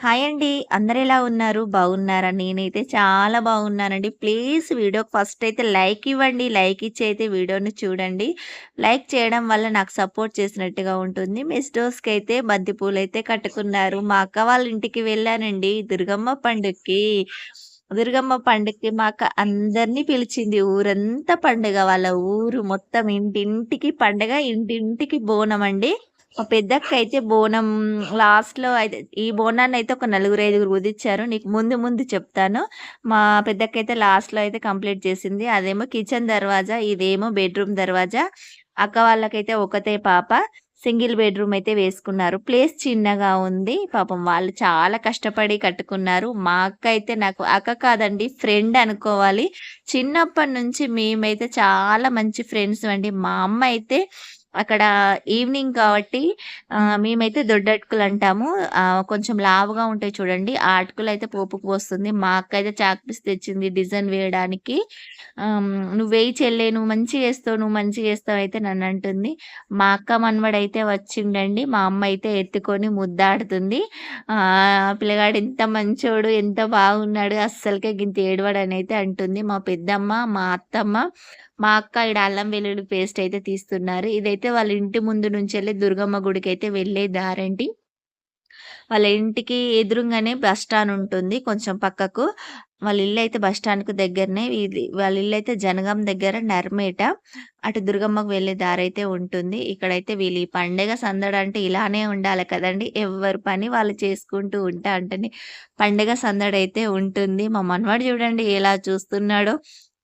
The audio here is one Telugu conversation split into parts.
హాయ్ అండి. అందరు ఎలా ఉన్నారు? బాగున్నారా? నేనైతే చాలా బాగున్నానండి. ప్లీజ్ వీడియోకి ఫస్ట్ అయితే లైక్ ఇవ్వండి. లైక్ ఇచ్చి అయితే వీడియోని చూడండి. లైక్ చేయడం వల్ల నాకు సపోర్ట్ చేసినట్టుగా ఉంటుంది. మిస్ అయితే బంతి అయితే కట్టుకున్నారు. మా అక్క వాళ్ళ ఇంటికి వెళ్ళానండి దుర్గమ్మ పండుగకి. దుర్గమ్మ పండుగకి మా అక్క అందరిని పిలిచింది. ఊరంతా పండుగ. వాళ్ళ ఊరు మొత్తం ఇంటింటికి పండగ. ఇంటింటికి బోనం అండి మా పెద్దక్క అయితే బోనం లాస్ట్‌లో అయితే ఈ బోనాన్ని అయితే ఒక నలుగురు, ఐదుగురు కుదిచ్చారు నీకు ముందు ముందు చెప్తాను. మా పెద్దక్క అయితే లాస్ట్‌లో అయితే కంప్లీట్ చేసింది. అదేమో కిచెన్ దర్వాజా, ఇదేమో బెడ్‌రూమ్ దర్వాజా. అక్క వాళ్ళకైతే ఒకతే పాప. సింగిల్ బెడ్‌రూమ్ అయితే వేసుకున్నారు. ప్లేస్ చిన్నగా ఉంది. పాపం వాళ్ళు చాలా కష్టపడి కట్టుకున్నారు. మా అక్క అయితే నాకు అక్క కాదండి ఫ్రెండ్ అనుకోవాలి. చిన్నప్పటి నుంచి మేమైతే చాలా మంచి ఫ్రెండ్స్ అండి. మా అమ్మ అయితే అక్కడ ఈవినింగ్ కాబట్టి ఆహ్, మేమైతే దొడ్డటుకులు అంటాము. కొంచెం లావుగా ఉంటాయి చూడండి. ఆ అయితే పోపుకు పోస్తుంది. మా అక్క అయితే చాక్పీస్ తెచ్చింది డిజైన్ వేయడానికి. నువ్వు వేయి చెల్లె నువ్వు మంచిగా వేస్తావు నువ్వు మంచిగా వేస్తావు అయితే నన్ను అంటుంది మా అక్క మనవడైతే వచ్చిండండి. మా అమ్మ అయితే ఎత్తుకొని ముద్దాడుతుంది. "పిల్లగాడు ఎంత మంచోడు, ఎంత బాగున్నాడు. అస్సలకే గింత అయితే అంటుంది. మా పెద్దమ్మ, మా అత్తమ్మ, మా అక్క ఈడ అల్లం వెల్లుల్లి పేస్ట్ అయితే తీస్తున్నారు. ఇదైతే వాళ్ళ ఇంటి ముందు నుంచి వెళ్ళి దుర్గమ్మ గుడికైతే వెళ్ళే దారండి. వాళ్ళ ఇంటికి ఎదురుంగానే బస్ స్టాండ్ ఉంటుంది కొంచెం పక్కకు. వాళ్ళ ఇల్లయితే బస్ స్టాండ్‌కి దగ్గరనే. ఇది వాళ్ళ ఇల్లయితే జనగాం దగ్గర నర్మేట. అటు దుర్గమ్మకు వెళ్ళే దారైతే ఉంటుంది. ఇక్కడైతే వీళ్ళు ఈ పండగ సందడంటే ఇలానే ఉండాలి కదండి ఎవరి పని వాళ్ళు చేసుకుంటూ ఉంటా అంటేనే పండగ సందడైతే ఉంటుంది. మా మనవాడు చూడండి ఎలా చూస్తున్నాడో.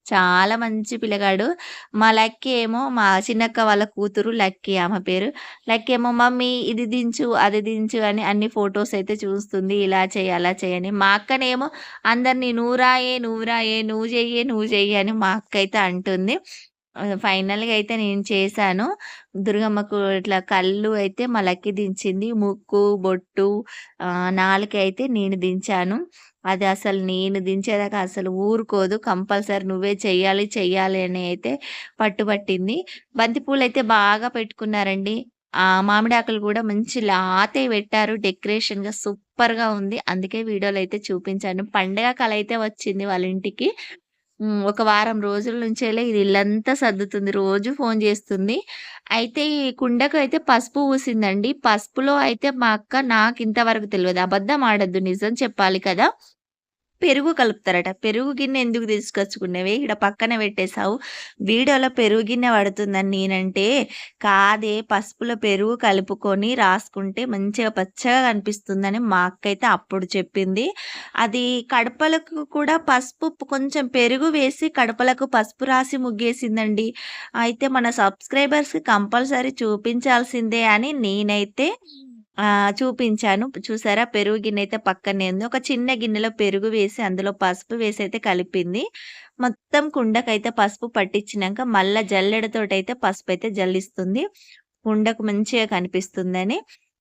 చాలా మంచి పిల్లగాడు. మా లక్కీ ఏమో మా చిన్నక్క వాళ్ళ కూతురు లక్కీ ఆమె పేరు. లక్కీ ఏమో "మమ్మీ ఇది దించు, అది దించు" అని అన్ని ఫొటోస్ అయితే చూస్తుంది. ఇలా చెయ్యి, అలా చేయని మా అక్కనేమో అందరిని "నువ్వు రాయే, నువ్వు రాయే, నువ్వు చెయ్యే, నువ్వు చెయ్యి" అని మా అక్క అయితే అంటుంది. ఫైనల్‌గా అయితే నేను చేశాను. దుర్గమ్మకు ఇట్లా కళ్ళు అయితే మా లక్కీ దించింది. ముక్కు, బొట్టు, నాలుక అయితే నేను దించాను. అది అసలు నేను దించేదాకా అసలు ఊరుకోదు. కంపల్సరీ నువ్వే చెయ్యాలి, చెయ్యాలి అని అయితే పట్టుబట్టింది. బంతిపూలు అయితే బాగా పెట్టుకున్నారండి. ఆ మామిడాకులు కూడా మంచి లాతే పెట్టారు. డెకరేషన్‌గా సూపర్‌గా ఉంది. అందుకే వీడియోలో అయితే చూపించాను. పండగ కళ అయితే వచ్చింది వాళ్ళ ఇంటికి. ఒక వారం రోజుల నుంచేలే ఇది ఇల్లంతా సర్దుతుంది. రోజు ఫోన్ చేస్తుంది. అయితే ఈ కుండకు అయితే పసుపు పూసిందండి. పసుపులో అయితే మా అక్క నాకు ఇంతవరకు తెలియదు అబద్ధం ఆడద్దు నిజం చెప్పాలి కదా! పెరుగు కలుపుతారట. పెరుగు గిన్నె ఎందుకు తీసుకొచ్చుకునేవి ఇక్కడ పక్కన పెట్టేసావు. వీడియోలో పెరుగు గిన్నె పడుతుందని నేనంటే, కాదే పసుపులో పెరుగు కలుపుకొని రాసుకుంటే మంచిగా పచ్చగా కనిపిస్తుందని మా అక్కయితే అప్పుడు చెప్పింది. అది కడపలకు కూడా పసుపు కొంచెం పెరుగు వేసి కడపలకు పసుపు రాసి ముగ్గేసిందండి. అయితే మన సబ్స్క్రైబర్స్‌కి కంపల్సరీ చూపించాల్సిందే అని నేనైతే చూపించాను. చూసారా పెరుగు గిన్నె అయితే పక్కనే ఉంది. ఒక చిన్న గిన్నెలో పెరుగు వేసి అందులో పసుపు వేసి అయితే కలిపింది. మొత్తం కుండకైతే పసుపు పట్టించినాక మళ్ళా జల్లెడతోటైతే పసుపు అయితే జల్లిస్తుంది. కుండకు మంచిగా కనిపిస్తుందని.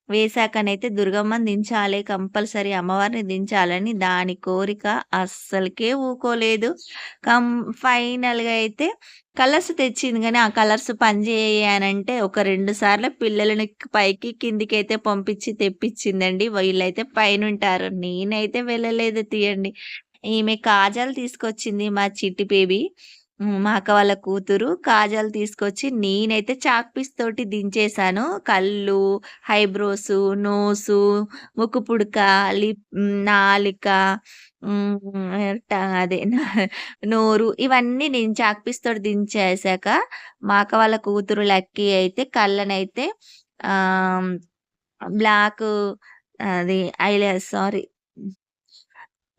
వేశాకనైతే దుర్గమ్మని దించాలి కంపల్సరీ అమ్మవారిని దించాలని దాని కోరిక అస్సలకే ఊకోలేదు. కం ఫైనల్‌గా అయితే కలర్స్ తెచ్చింది కానీ ఆ కలర్స్ పనిచేయనంటే ఒక రెండు సార్లు పిల్లలని పైకి, కిందికైతే పంపించి తెప్పించిందండి. వీళ్ళైతే పైనుంటారు. నేనైతే వెళ్ళలేదు తీయండి. ఈమె కాజాలు తీసుకొచ్చింది మా చిట్టి బేబీ. మా అక్క వాళ్ళ కూతురు. కాజాలు తీసుకొచ్చి నేనైతే చాక్పీస్ తోటి దించేసాను. కళ్ళు, హైబ్రోస్ నోసు, ముక్కు పుడక, లిప్ నాలిక అదే నోరు ఇవన్నీ నేను చాక్పీస్ తోటి దించేసాక, మా అక్క వాళ్ళ కూతురు లక్కీ అయితే కళ్ళనైతే బ్లాక్ బ్లాకు అది ఐలాష్ సారీ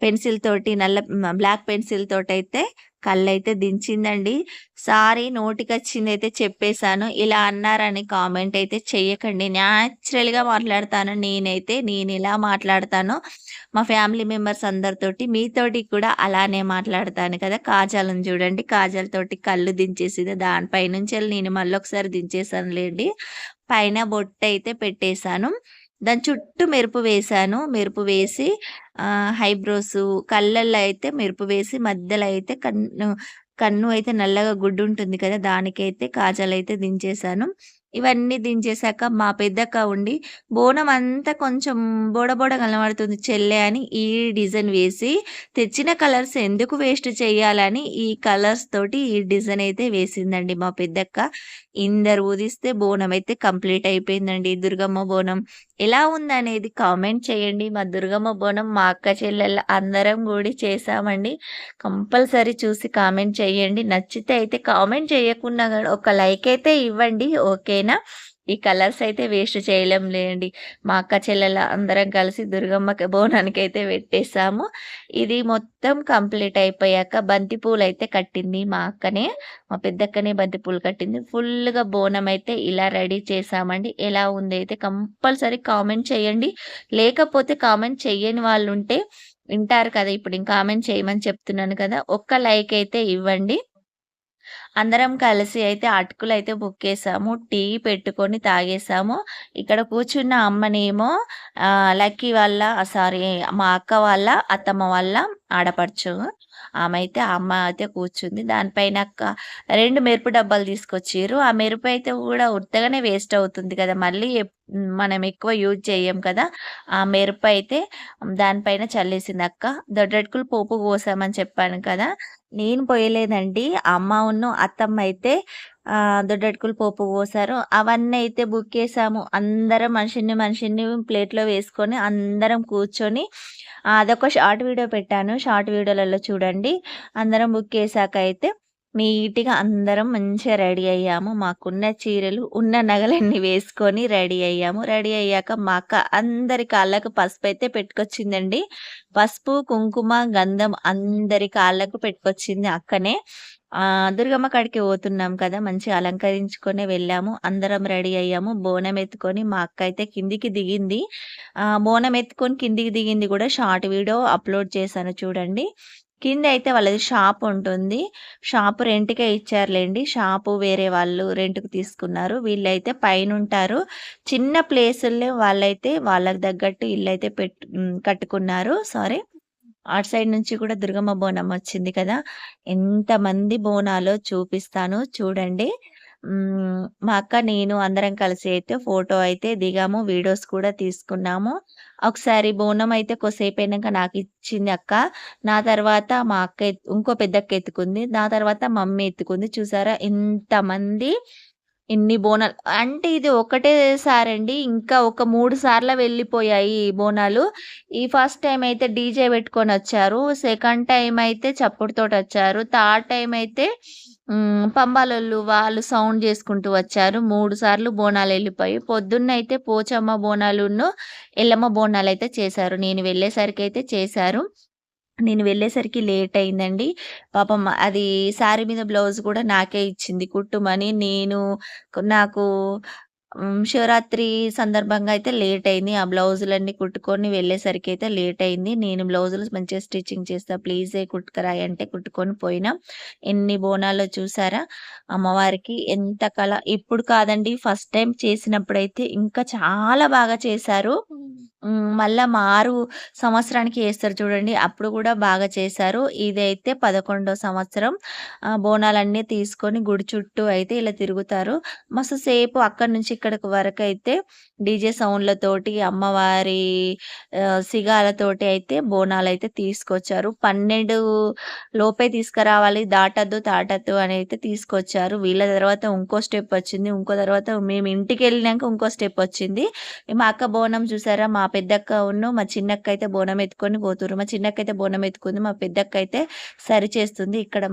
పెన్సిల్ తోటి నల్ల బ్లాక్ పెన్సిల్ తోటైతే కళ్ళైతే దించిందండి. సారీ అయితే చెప్పేశాను ఇలా అన్నారని కామెంట్ అయితే చెయ్యకండి. న్యాచురల్‌గా మాట్లాడతాను నేనైతే. నేను ఇలా మాట్లాడతానో మా ఫ్యామిలీ మెంబర్స్ అందరితోటి మీతోటి కూడా అలానే మాట్లాడతాను కదా! కాజాలను చూడండి. కాజాలతోటి కళ్ళు దించేసింది. దాని పైనుంచెళ్ళి నేను దించేసాను లేండి పైన బొట్టయితే పెట్టేశాను దాని చుట్టూ మెరుపు వేశాను. మెరుపు వేసి హైబ్రోస్ కళ్ళల్లో అయితే మెరుపు వేసి మధ్యలో అయితే కన్ను కన్ను అయితే నల్లగా గుడ్డు ఉంటుంది కదా! దానికైతే కాజాలయితే దించేసాను. ఇవన్నీ దించేశాక మా పెద్దక్క ఉండి బోనం అంతా కొంచెం బోడ బోడ కనబడుతుంది చెల్లె అని ఈ డిజైన్ వేసి తెచ్చిన కలర్స్ ఎందుకు వేస్ట్ చేయాలని ఈ కలర్స్ తోటి ఈ డిజైన్ అయితే వేసిందండి మా పెద్దక్క. ఇందరు ఊదిస్తే బోనం అయితే కంప్లీట్ అయిపోయిందండి. దుర్గమ్మ బోనం ఎలా ఉందనేది కామెంట్ చేయండి. మా దుర్గమ్మ బోనం మా అక్క చెల్లెళ్ళ అందరం కూడా చేసామండి కంపల్సరీ చూసి కామెంట్ చేయండి. నచ్చితే అయితే కామెంట్ చేయకుండా ఒక లైక్ అయితే ఇవ్వండి. ఓకే ఓకేనా ఈ కలర్స్ అయితే వేస్ట్ చేయలేం లేండి. మా అక్క చెల్లెల అందరం కలిసి దుర్గమ్మకి బోనానికి అయితే పెట్టేసాము. ఇది మొత్తం కంప్లీట్ అయిపోయాక బంతి పూలు అయితే కట్టింది మా అక్కనే. మా పెద్దక్కనే బంతి పూలు కట్టింది. ఫుల్గా బోనం అయితే ఇలా రెడీ చేసామండి. ఎలా ఉంది అయితే కంపల్సరీ కామెంట్ చేయండి. లేకపోతే కామెంట్ చేయని వాళ్ళు ఉంటే వింటారు కదా ఇప్పుడు ఇంకా కామెంట్ చేయమని చెప్తున్నాను కదా ఒక్క లైక్ అయితే ఇవ్వండి. అందరం కలిసి అయితే అటుకులైతే బుక్కేసాము. టీ పెట్టుకొని తాగేసాము. ఇక్కడ కూర్చున్న అమ్మనేమో లక్కీ వాళ్ళ సారీ మా అక్క వాళ్ళ అత్తమ్మ వాళ్ళ ఆడపడుచు. ఆమె అయితే అమ్మ అయితే కూర్చుంది. దానిపైన అక్క రెండు మెరుపు డబ్బాలు తీసుకొచ్చారు ఆ మెరుపు అయితే కూడా ఉత్తగానే వేస్ట్ అవుతుంది కదా! మళ్ళీ మనం ఎక్కువ యూజ్ చేయం కదా! ఆ మెరుపు అయితే దానిపైన చల్లేసింది అక్క. దొడ్డటుకులు పోపు పోసామని చెప్పాను కదా! నేను పోయలేదండి. అమ్మ ఉన్న అత్తమ్మ అయితే దొడ్డటుకులు పోపు పోసారు. అవన్నీ అయితే బుక్ చేసాము అందరం మనిషిని, మనిషిని ప్లేట్‌లో వేసుకొని అందరం కూర్చొని అదొక షార్ట్ వీడియో పెట్టాను. షార్ట్ వీడియోలలో చూడండి. అందరం బుక్ చేశాక అయితే నీట్‌గా అందరం మంచిగా రెడీ అయ్యాము. మాకున్న చీరలు, ఉన్న నగలన్నీ వేసుకొని రెడీ అయ్యాము. రెడీ అయ్యాక మా అక్క అందరి కాళ్ళకు పసుపు అయితే పెట్టుకొచ్చిందండి. పసుపు, కుంకుమ, గంధం అందరి కాళ్ళకు పెట్టుకొచ్చింది అక్కనే. దుర్గమ్మ కాడికి పోతున్నాం కదా! మంచిగా అలంకరించుకొని వెళ్ళాము. అందరం రెడీ అయ్యాము. బోనం ఎత్తుకొని మా అక్క అయితే కిందికి దిగింది. బోనం ఎత్తుకొని కిందికి దిగింది కూడా షార్ట్ వీడియో అప్‌లోడ్ చేశాను చూడండి. కింద అయితే వాళ్ళది షాప్ ఉంటుంది. షాప్ రెంట్‌కే ఇచ్చారులేండి షాపు వేరే వాళ్ళు రెంట్‌కి తీసుకున్నారు. వీళ్ళైతే పైనుంటారు. చిన్న ప్లేసుల్లో వాళ్ళైతే వాళ్ళకి తగ్గట్టు ఇల్లు అయితే పెట్ కట్టుకున్నారు. సారీ. అటు సైడ్ నుంచి కూడా దుర్గమ్మ బోనం వచ్చింది కదా! ఎంతమంది బోనాలో చూపిస్తాను చూడండి. మా అక్క, నేను అందరం కలిసి అయితే ఫోటో అయితే దిగాము. వీడియోస్ కూడా తీసుకున్నాము. ఒకసారి బోనం అయితే నాకు ఇచ్చింది అక్క. నా తర్వాత మా అక్క ఇంకో పెద్దక్క ఎత్తుకుంది. నా తర్వాత మమ్మీ ఎత్తుకుంది. చూసారా ఎంతమంది ఇన్ని బోనాలు అంటే ఇది ఒకటే సారండి. ఇంకా ఒక మూడు సార్లు వెళ్ళిపోయాయి ఈ బోనాలు. ఈ ఫస్ట్ టైం అయితే డీజే పెట్టుకొని వచ్చారు సెకండ్ టైం అయితే వచ్చారు థర్డ్ టైం అయితే పంబాలోళ్ళు వాళ్ళు సౌండ్ చేసుకుంటూ వచ్చారు. మూడు సార్లు బోనాలు వెళ్ళిపోయి పొద్దున్న అయితే పోచమ్మ బోనాలును, ఎల్లమ్మ బోనాలు అయితే చేశారు. నేను వెళ్ళేసరికి అయితే చేశారు. నేను వెళ్ళేసరికి లేట్ అయిందండి. పాపం అది శారీ మీద బ్లౌజ్ కూడా నాకే ఇచ్చింది కుట్టుమని. నేను నాకు శివరాత్రి సందర్భంగా అయితే లేట్ అయింది. ఆ బ్లౌజులన్నీ కుట్టుకొని వెళ్ళేసరికి అయితే లేట్ అయింది. నేను బ్లౌజులు మంచిగా స్టిచ్చింగ్ చేస్తా ప్లీజే కుట్టుకురాయి అంటే కుట్టుకొని పోయినా. ఎన్ని బోనాలు చూసారా? అమ్మవారికి ఎంత కళ ఇప్పుడు కాదండి ఫస్ట్ టైం చేసినప్పుడైతే ఇంకా చాలా బాగా చేశారు. మళ్ళా మారు సంవత్సరానికి వేస్తారు చూడండి. అప్పుడు కూడా బాగా చేశారు. ఇదైతే పదకొండో సంవత్సరం. బోనాలన్నీ తీసుకొని గుడి చుట్టూ అయితే ఇలా తిరుగుతారు. మస్తు సేపు అక్కడి నుంచి ఇక్కడికి వరకైతే డీజే సౌండ్‌లతోటి, అమ్మవారి సిగాలతోటి అయితే బోనాలు అయితే తీసుకొచ్చారు. పన్నెండు లోపే తీసుకురావాలి. దాటద్దు, తాటద్దు అని అయితే తీసుకొచ్చారు. వీళ్ళ తర్వాత ఇంకో స్టెప్ వచ్చింది. ఇంకో తర్వాత మేము ఇంటికి వెళ్ళినాక ఇంకో స్టెప్ వచ్చింది. మా అక్క బోనం చూసారా? మా పెద్దక్క ఉన్ను మా చిన్నక్క అయితే బోనం ఎత్తుకొని పోతురు మా చిన్నక్క అయితే బోనం ఎత్తుకుంది. మా పెద్దక్క అయితే సరి చేస్తుంది. ఇక్కడ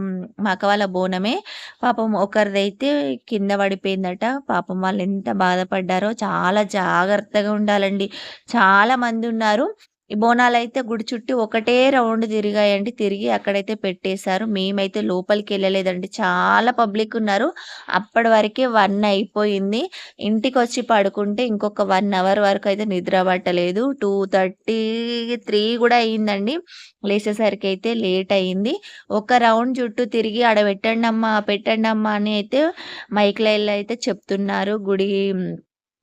మా అక్క వాళ్ళ బోనమే. పాపం ఒకరిదైతే కింద పడిపోయిందట. పాపం వాళ్ళు ఎంత బాధపడ్డారో చాలా జాగ్రత్తగా ఉండాలండి. చాలా మంది ఉన్నారు. ఈ బోనాలైతే గుడి చుట్టూ ఒకటే రౌండ్ తిరిగాయండి. తిరిగి అక్కడైతే పెట్టేశారు. మేమైతే లోపలికి వెళ్ళలేదండి చాలా పబ్లిక్ ఉన్నారు. అప్పటి వరకే వన్ అయిపోయింది. ఇంటికొచ్చి పడుకుంటే ఇంకొక వన్ అవర్ వరకు అయితే నిద్ర పట్టలేదు. టూ త్రీ కూడా అయిందండి. లేచేసరికి అయితే లేట్ అయింది. ఒక రౌండ్ చుట్టూ తిరిగి ఆడ పెట్టండమ్మా, పెట్టండమ్మా అని అయితే మైక్‌లైన్‌లో అయితే చెప్తున్నారు. గుడి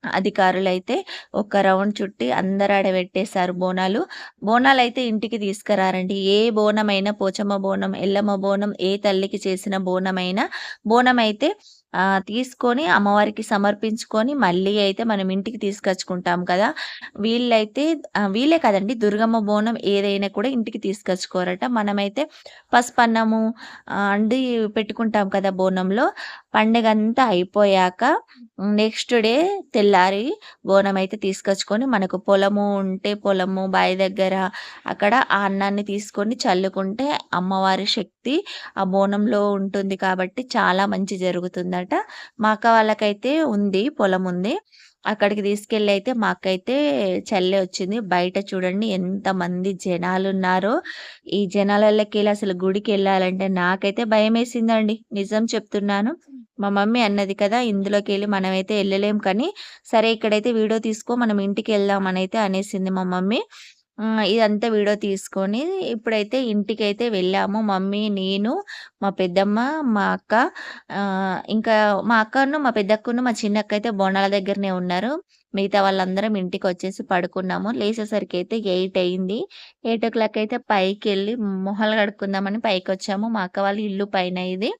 అధికారులైతే ఒక రౌండ్ చుట్టి అందరు ఆడబెట్టేశారు బోనాలు. బోనాలు అయితే ఇంటికి తీసుకురారండి. ఏ బోనమైనా పోచమ్మ బోనం, ఎల్లమ్మ బోనం, ఏ తల్లికి చేసిన బోనమైనా బోనమైతే అయితే తీసుకొని అమ్మవారికి సమర్పించుకొని మళ్ళీ అయితే మనం ఇంటికి తీసుకొచ్చుకుంటాం కదా! వీళ్ళైతే వీళ్ళే కదండి దుర్గమ్మ బోనం ఏదైనా కూడా ఇంటికి తీసుకొచ్చుకోరట. మనమైతే పసుపన్నము అండి పెట్టుకుంటాం కదా బోనంలో. పండగంతా అయిపోయాక నెక్స్ట్ డే తెల్లారి బోనం అయితే తీసుకొచ్చుకొని మనకు పొలము ఉంటే పొలము, బావి దగ్గర అక్కడ ఆ అన్నాన్ని తీసుకొని చల్లుకుంటే అమ్మవారి శక్తి ఆ బోనంలో ఉంటుంది కాబట్టి చాలా మంచి జరుగుతుందట. మా అక్క వాళ్ళకైతే ఉంది. పొలం ఉంది. అక్కడికి తీసుకెళ్ళి అయితే మాకైతే చల్లే వచ్చింది. బయట చూడండి ఎంతమంది జనాలున్నారో. ఈ జనాలల్లకెళ్ళి అసలు గుడికి వెళ్ళాలంటే నాకైతే భయం వేసిందండి నిజం చెప్తున్నాను. మా మమ్మీ అన్నది కదా! ఇందులోకి వెళ్ళి మనమైతే వెళ్ళలేం కానీ, సరే ఇక్కడైతే వీడియో తీసుకో మనం ఇంటికెళ్దాం అనైతే అనేసింది మా మమ్మీ. ఇదంతా వీడియో తీసుకొని ఇప్పుడైతే ఇంటికైతే వెళ్ళాము. మమ్మీ, నేను, మా పెద్దమ్మ, మా అక్క ఇంకా మా అక్కను, మా పెద్దక్కను, మా చిన్నక్క అయితే బోనాల దగ్గరనే ఉన్నారు. మిగతా వాళ్ళందరం ఇంటికి వచ్చేసి పడుకున్నాము. లేచేసరికి అయితే ఎయిట్ అయింది. 8:00 అయితే పైకి వెళ్ళి మొహాలు కడుక్కుందామని పైకి వచ్చాము మా అక్క వాళ్ళ ఇల్లు పైన ఇది.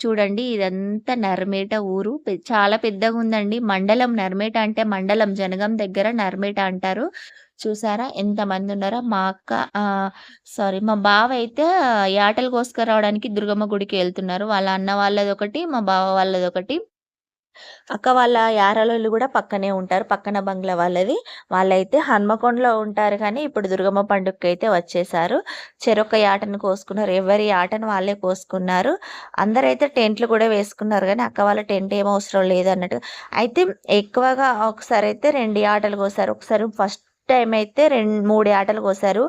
చూడండి ఇదంతా నర్మేట ఊరు. చాలా పెద్దగా ఉందండి మండలం నర్మేట అంటే మండలం జనగం దగ్గర నర్మేట అంటారు. చూసారా ఎంతమంది ఉన్నారో మా అక్క సారీ మా బావ అయితే యాటలు కోసుకురావడానికి దుర్గమ్మ గుడికి వెళ్తున్నారు వాళ్ళ అన్న వాళ్ళది ఒకటి మా బావ వాళ్ళదొకటి. అక్క వాళ్ళ యారాలోళ్ళు కూడా పక్కనే ఉంటారు. పక్కన బంగ్లా వాళ్ళది. వాళ్ళైతే హన్మకొండలో ఉంటారు కానీ, ఇప్పుడు దుర్గమ్మ పండుగకైతే వచ్చేసారు. చెరొక యాటను కోసుకున్నారు. ఎవరి ఆటను వాళ్ళే కోసుకున్నారు. అందరైతే టెంట్లు కూడా వేసుకున్నారు కానీ అక్క వాళ్ళ టెంట్ ఏం అవసరం లేదు అన్నట్టు అయితే ఎక్కువగా ఒకసారి అయితే రెండు ఆటలు కోసారు. ఒకసారి ఫస్ట్ టైం అయితే రెండు మూడు ఆటలు కోసారు.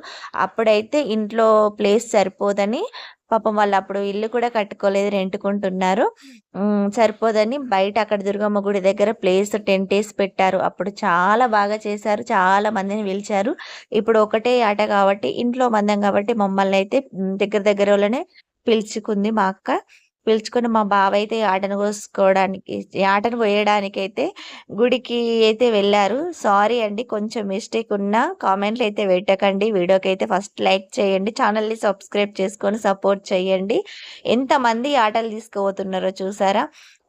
అప్పుడైతే ఇంట్లో ప్లేస్ సరిపోదని పాపం వాళ్ళు అప్పుడు ఇల్లు కూడా కట్టుకోలేదు. రెంటుకుంటున్నారు సరిపోదని బయట అక్కడ దుర్గమ్మ గుడి దగ్గర ప్లేస్ టెంటేస్ పెట్టారు. అప్పుడు చాలా బాగా చేశారు. చాలా మందిని పిలిచారు. ఇప్పుడు ఒకటే ఆట కాబట్టి ఇంట్లో మందం కాబట్టి మమ్మల్ని అయితే దగ్గర దగ్గర వాళ్ళనే పిలుచుకుంది మా అక్క. పిలుచుకొని మా బావ అయితే ఆటను కోసుకోవడానికి ఆటను పోయడానికి అయితే గుడికి అయితే వెళ్ళారు సారీ అండి కొంచెం మిస్టేక్ ఉన్నా కామెంట్లు అయితే పెట్టకండి. వీడియోకి అయితే ఫస్ట్ లైక్ చేయండి. ఛానల్ని సబ్స్క్రైబ్ చేసుకొని సపోర్ట్ చేయండి. ఎంతమంది ఆటలు తీసుకుపోతున్నారో చూసారా?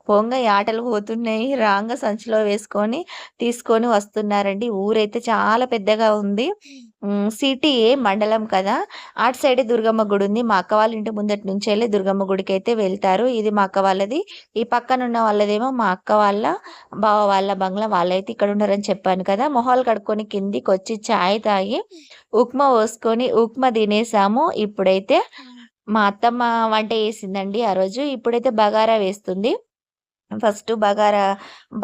పోంగా ఆటలు పోతున్నాయి. రాంగ సంచిలో వేసుకొని తీసుకొని వస్తున్నారండి. ఊరైతే చాలా పెద్దగా ఉంది. సిటీయే మండలం కదా! అటు సైడే దుర్గమ్మ గుడి ఉంది. మా అక్క వాళ్ళ ఇంటి ముందటి నుంచెళ్ళి దుర్గమ్మ గుడికైతే వెళ్తారు. ఇది మా అక్క వాళ్ళది. ఈ పక్కనున్న వాళ్ళదేమో మా అక్క వాళ్ళ బావ వాళ్ళ బంగ్లా. వాళ్ళైతే ఇక్కడ ఉన్నారని చెప్పాను కదా! మొహాలు కడుక్కొని కిందికొచ్చి చాయ్ తాగి, ఉప్మా పోసుకొని ఉప్మా తినేసాము. ఇప్పుడైతే మా అత్తమ్మ వంట చేసిందండి ఆ రోజు. ఇప్పుడైతే బగారా వేస్తుంది. ఫస్ట్ బగారా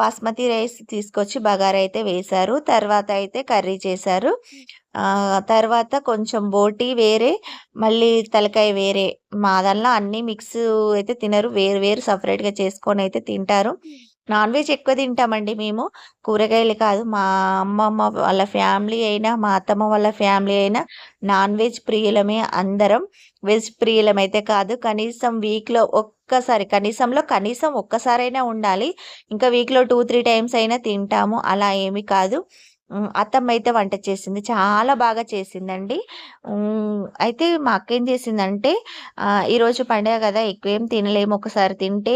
బాస్మతి రైస్ తీసుకొచ్చి బగారా అయితే వేశారు. తర్వాత అయితే కర్రీ చేశారు. తర్వాత కొంచెం బోటి వేరే, మళ్ళీ తలకాయ వేరే. మా దాంట్లో అన్నీ మిక్స్ అయితే తినరు. వేరు వేరు సపరేట్గా చేసుకొని అయితే తింటారు. నాన్ వెజ్ ఎక్కువ తింటామండి మేము. కూరగాయలు కాదు. మా అమ్మమ్మ వాళ్ళ ఫ్యామిలీ అయినా, మా అత్తమ్మ వాళ్ళ ఫ్యామిలీ అయినా నాన్ వెజ్ ప్రియులమే అందరం. వెజ్ ప్రియులమైతే కాదు. కనీసం వీక్‌లో ఒక్కసారి కనీసంలో కనీసం ఒక్కసారైనా ఉండాలి. ఇంకా వీక్‌లో 2, 3 టైమ్స్ అయినా తింటాము. అలా ఏమి కాదు. అత్తమ్మ అయితే వంట చేసింది. చాలా బాగా చేసిందండి. అయితే మా అక్క ఏం చేసిందంటే ఈరోజు పండుగ కదా! ఎక్కువేం తినలేము. ఒకసారి తింటే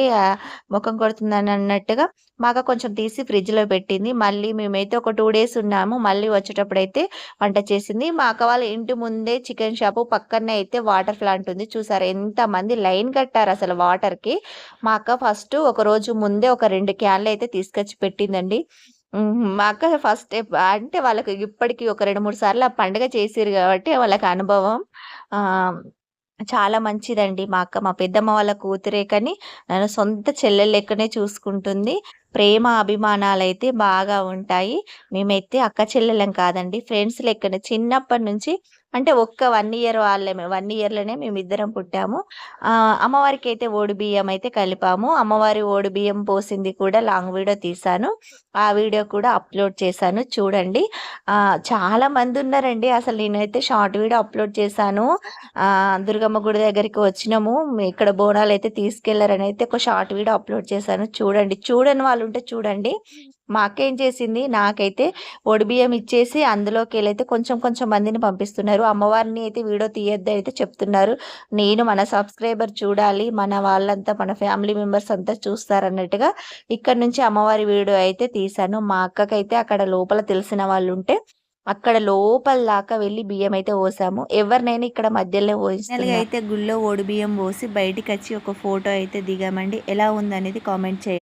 ముఖం కొడుతుందని అన్నట్టుగా మా అక్క కొంచెం తీసి ఫ్రిడ్జ్‌లో పెట్టింది. మళ్ళీ మేమైతే ఒక టూ డేస్ ఉన్నాము. మళ్ళీ వచ్చేటప్పుడు అయితే వంట చేసింది. మా అక్క వాళ్ళ ఇంటి ముందే చికెన్ షాపు పక్కనే అయితే వాటర్ ప్లాంట్ ఉంది. చూసారు ఎంతమంది లైన్ కట్టారసలు వాటర్‌కి. మా అక్క ఫస్ట్ ఒకరోజు ముందే ఒక రెండు క్యాన్‌లు అయితే తీసుకొచ్చి పెట్టిందండి. మా అక్క ఫస్ట్ అంటే వాళ్ళకి ఇప్పటికీ ఒక 2, 3 సార్లు ఆ పండుగ చేసిర్రు కాబట్టి వాళ్ళకి అనుభవం. చాలా మంచిదండి మా అక్క. మా పెద్దమ్మ వాళ్ళ కూతురే కానీ నన్ను సొంత చెల్లెలు లెక్కనే చూసుకుంటుంది. ప్రేమ, అభిమానాలు అయితే బాగా ఉంటాయి. మేమైతే అక్క చెల్లెలం కాదండి. ఫ్రెండ్స్ లెక్కనే చిన్నప్పటి నుంచి అంటే ఒక్క వన్ ఇయర్ వాళ్ళమే. వన్ ఇయర్‌లోనే మేమిద్దరం పుట్టాము. అమ్మవారికి అయితే ఓడి బియ్యం అయితే కలిపాము. అమ్మవారి ఓడిబియ్యం పోసింది కూడా లాంగ్ వీడియో తీశాను. ఆ వీడియో కూడా అప్‌లోడ్ చేశాను చూడండి. చాలా మంది ఉన్నారండి అసలు నేనైతే షార్ట్ వీడియో అప్‌లోడ్ చేశాను. దుర్గమ్మ గుడి దగ్గరికి వచ్చినాము. ఇక్కడ బోనాలు అయితే తీసుకెళ్ళారని అయితే ఒక షార్ట్ వీడియో అప్‌లోడ్ చేశాను చూడండి. చూడని వాళ్ళుంటే చూడండి. మా అక్క ఏం చేసింది నాకైతే ఒడిబియ్యం ఇచ్చేసి అందులోకెళ్ళైతే కొంచెం కొంచెం మందిని పంపిస్తున్నారు. అమ్మవారిని అయితే వీడియో తీయొద్దని అయితే చెప్తున్నారు. నేను మన సబ్స్క్రైబర్ చూడాలి. మన వాళ్ళంతా మన ఫ్యామిలీ మెంబర్స్ అంతా చూస్తారన్నట్టుగా ఇక్కడి నుంచి అమ్మవారి వీడియో అయితే తీశాను. మా అక్కకైతే అక్కడ లోపల తెలిసిన వాళ్ళుంటే అక్కడ లోపల దాకా వెళ్ళి బియ్యం అయితే పోసాము. ఎవరినైనా ఇక్కడ మధ్యలోనే పోయిస్తున్నా. అయితే గుళ్ళో ఓడి బియ్యం పోసి బయటికొచ్చి ఒక ఫోటో అయితే దిగామండి. ఎలా ఉందనేది కామెంట్ చేయండి.